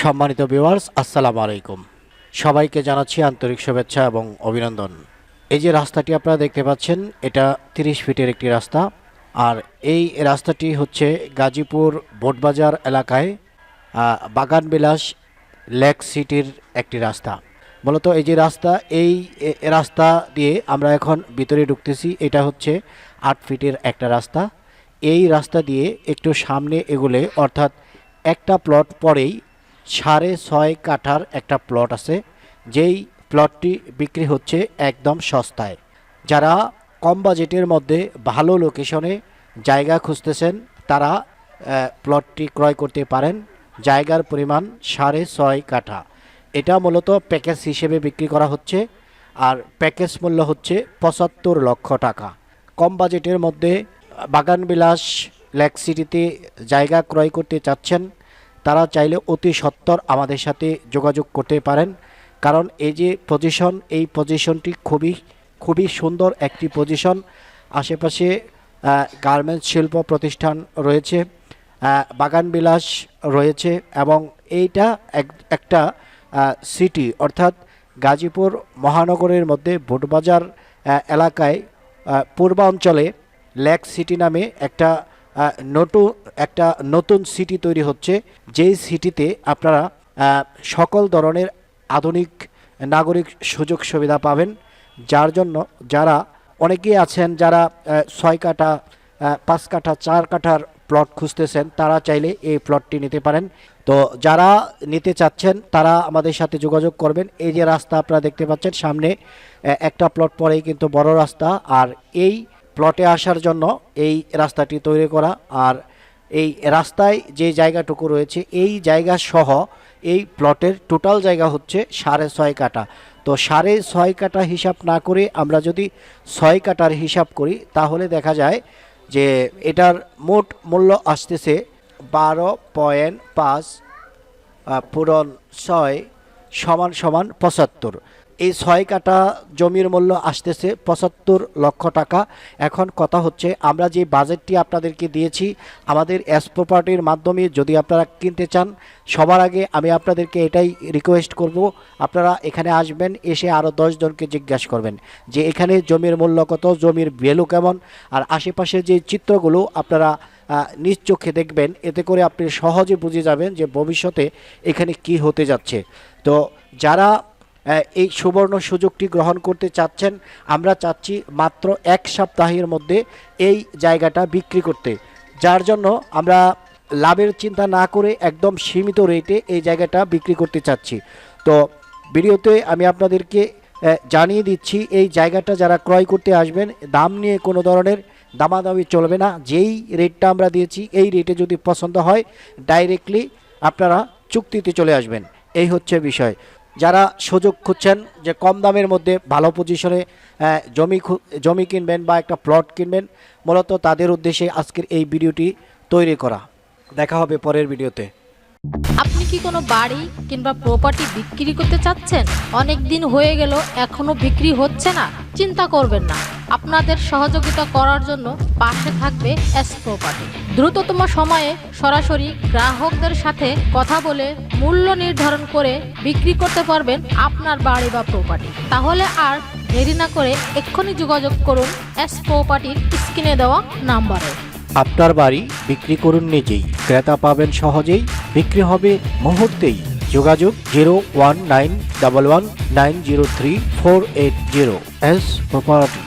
সম্মানিত ভিউয়ার্স আসসালামু আলাইকুম। সবাইকে জানাচ্ছি আন্তরিক শুভেচ্ছা এবং অভিনন্দন। এই যে রাস্তাটি আপনারা দেখতে পাচ্ছেন, এটা তিরিশ ফিটের একটি রাস্তা। আর এই রাস্তাটি হচ্ছে গাজীপুর বোটবাজার এলাকায় বাগানবিলাস লেক সিটির একটি রাস্তা। মূলত এই যে রাস্তা, এই রাস্তা দিয়ে আমরা এখন ভিতরে ঢুকতেছি, এটা হচ্ছে আট ফিটের একটা রাস্তা। এই রাস্তা দিয়ে একটু সামনে এগুলে, অর্থাৎ একটা প্লট পরেই সাড়ে ছয় কাঠার একটা প্লট আছে, যেই প্লটটি বিক্রি হচ্ছে একদম সস্তায়। যারা কম বাজেটের মধ্যে ভালো লোকেশনে জায়গা খুঁজতেছেন, তারা প্লটটি ক্রয় করতে পারেন। জায়গার পরিমাণ সাড়ে ছয় কাঠা। এটা মূলত প্যাকেজ হিসেবে বিক্রি করা হচ্ছে, আর প্যাকেজ মূল্য হচ্ছে পঁচাত্তর লক্ষ টাকা। কম বাজেটের মধ্যে বাগানবিলাস, লেক সিটিতে জায়গা ক্রয় করতে চাচ্ছেন তারা চাইলে অতি সত্বর আমাদের সাথে যোগাযোগ করতে পারেন। কারণ এই যে পজিশন এই পজিশনটি খুবই খুবই সুন্দর একটি পজিশন আশেপাশে গার্মেন্টস শিল্প প্রতিষ্ঠান রয়েছে আহ, বাগানবিলাস রয়েছে এবং এইটা এক- একটা সিটি অর্থাৎ গাজীপুর মহানগরের মধ্যে ভোটবাজার এলাকায় পূর্বাঞ্চলে লেক সিটি নামে একটা নতুন একটা নতুন সিটি তৈরি হচ্ছে। যেই সিটিতে আপনারা সকল ধরনের আধুনিক নাগরিক সুযোগ সুবিধা পাবেন। যার জন্য যারা অনেকেই আছেন যারা ছয় কাঠা পাঁচ কাঠা, চার কাঠার প্লট খুঁজতেছেন, তারা চাইলে এই প্লটটি নিতে পারেন। তো যারা নিতে চাচ্ছেন, তারা আমাদের সাথে যোগাযোগ করবেন। এই যে রাস্তা আপনারা দেখতে পাচ্ছেন, সামনে একটা প্লট পরেই কিন্তু বড় রাস্তা। আর এই প্লটে আসার জন্য এই রাস্তাটি তৈরি করা আর এই রাস্তায় যে জায়গাটুকু রয়েছে, এই জায়গা সহ এই প্লটের টোটাল জায়গা হচ্ছে সাড়ে ছয় কাটা তো সাড়ে ছয় কাটা হিসাব না করে আমরা যদি ছয় কাটার হিসাব করি, তাহলে দেখা যায় যে এটার মোট মূল্য আসতেছে বারো পয়েন্ট পাঁচ পূরণ ছয় সমান সমান পঁচাত্তর। এই ছয় কাটা জমির মূল্য আসতেছে পঁচাত্তর লক্ষ টাকা। এখন কথা হচ্ছে, আমরা যে বাজেটটি আপনাদেরকে দিয়েছি, আমাদের অ্যাস প্রপার্টির মাধ্যমে যদি আপনারা কিনতে চান, সবার আগে আমি আপনাদেরকে এটাই রিকোয়েস্ট করব, আপনারা এখানে আসবেন, এসে আরও জনকে জিজ্ঞাসা করবেন যে এখানে জমির মূল্য কত, জমির ভ্যালু কেমন, আর আশেপাশে যে চিত্রগুলো আপনারা নিজ চোখে দেখবেন, এতে করে আপনি সহজে বুঝে যাবেন যে ভবিষ্যতে এখানে কি হতে যাচ্ছে। তো যারা এই সুবর্ণ সুযোগটি গ্রহণ করতে চাচ্ছেন। আমরা চাচ্ছি মাত্র এক সপ্তাহের মধ্যে এই জায়গাটা বিক্রি করতে। যার জন্য আমরা লাভের চিন্তা না করে একদম সীমিত রেটে এই জায়গাটা বিক্রি করতে চাচ্ছি। তো ভিডিওতে আমি আপনাদেরকে জানিয়ে দিচ্ছি, এই জায়গাটা যারা ক্রয় করতে আসবেন, দাম নিয়ে কোনো ধরনের দামাদামি চলবে না। যেই রেটটা আমরা দিয়েছি, এই রেটে যদি পছন্দ হয় ডাইরেক্টলি আপনারা চুক্তিতে চলে আসবেন। এই হচ্ছে বিষয়। যারা সুযোগ খুঁজছেন যে কম দামের মধ্যে ভালো পজিশনে জমি জমি কিনবেন বা একটা প্লট কিনবেন, মূলত তাদের উদ্দেশ্যে আজকের এই ভিডিওটি তৈরি করা। দেখা হবে পরের ভিডিওতে। আপনি কি কোনো বাড়ি কিংবা প্রপার্টি বিক্রি করতে চাচ্ছেন? অনেক দিন হয়ে গেল, এখনও বিক্রি হচ্ছে না। চিন্তা করবেন না। আপনাদের সহযোগিতা করার জন্য পাশে থাকবে এস প্রপার্টি দ্রুততম সময়ে সরাসরি গ্রাহকদের সাথে কথা বলে মূল্য নির্ধারণ করে বিক্রি করতে পারবেন আপনার বাড়ি বা প্রপার্টি তাহলে আর দেরি না করে এক্ষুনি যোগাযোগ করুন এস প্রপার্টির স্ক্রিনে দেওয়া নাম্বারে। আপনার বাড়ি বিক্রি করুন নিজেই। ক্রেতা পাবেন সহজেই, বিক্রি হবে মুহূর্তেই। যোগাযোগ zero one nine double one nine zero three four eight zero. S property.